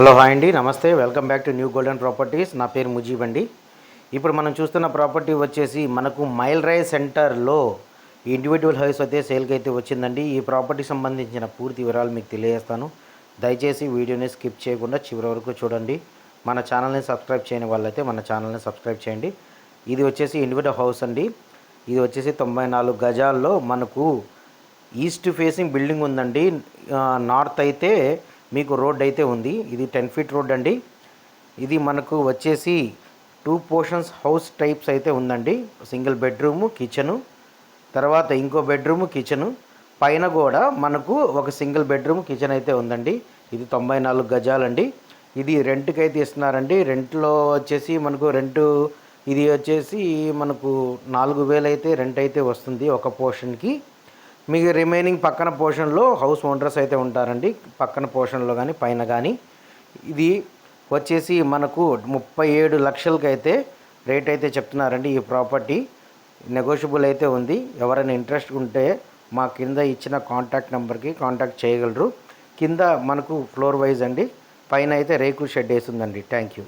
Hello hi అండి నమస్తే. Welcome back to New Golden Properties. నా పేరు ముజీబ్ అండి. ఇప్పుడు మనం చూస్తున్న ప్రాపర్టీ వచ్చేసి మనకు మైల్ రైల్ సెంటర్లో ఇండివిజువల్ హౌస్ అయితే సేల్కి అయితే వచ్చిందండి. ఈ ప్రాపర్టీ సంబంధించిన పూర్తి వివరాలు మీకు తెలియజేస్తాను. దయచేసి వీడియోని స్కిప్ చేయకుండా చివరి వరకు చూడండి. మన ఛానల్ని సబ్స్క్రైబ్ చేయని వాళ్ళైతే మన ఛానల్ని సబ్స్క్రైబ్ చేయండి. ఇది వచ్చేసి ఇండివిజువల్ హౌస్ అండి. ఇది వచ్చేసి తొంభై నాలుగు గజాల్లో మనకు ఈస్ట్ ఫేసింగ్ బిల్డింగ్ ఉందండి. నార్త్ అయితే మీకు రోడ్ అయితే ఉంది. ఇది టెన్ ఫీట్ రోడ్ అండి. ఇది మనకు వచ్చేసి టూ పోర్షన్స్ హౌస్ టైప్స్ అయితే ఉందండి. Single bedroom kitchen. తర్వాత ఇంకో బెడ్రూము కిచెను. పైన కూడా మనకు ఒక సింగిల్ బెడ్రూమ్ కిచెన్ అయితే ఉందండి. ఇది తొంభై నాలుగు గజాలండి. ఇది రెంట్కి అయితే ఇస్తున్నారండి. రెంట్లో వచ్చేసి మనకు రెంటు ఇది వచ్చేసి మనకు నాలుగు వేలు అయితే రెంట్ అయితే వస్తుంది ఒక పోర్షన్కి. మీకు రిమైనింగ్ పక్కన పోర్షన్లో హౌస్ ఓనర్స్ అయితే ఉంటారండి. పక్కన పోర్షన్లో కానీ పైన కానీ ఇది వచ్చేసి మనకు ముప్పై ఏడు లక్షలకి అయితే రేట్ అయితే చెప్తున్నారండి ఈ ప్రాపర్టీ నెగోషియబుల్ అయితే ఉంది. ఎవరైనా ఇంట్రెస్ట్ ఉంటే మా కింద ఇచ్చిన కాంటాక్ట్ నెంబర్కి కాంటాక్ట్ చేయగలరు. కింద మనకు ఫ్లోర్ వైజ్ అండి. పైన అయితే రేకు షెడ్ వేసిందండి థ్యాంక్ యూ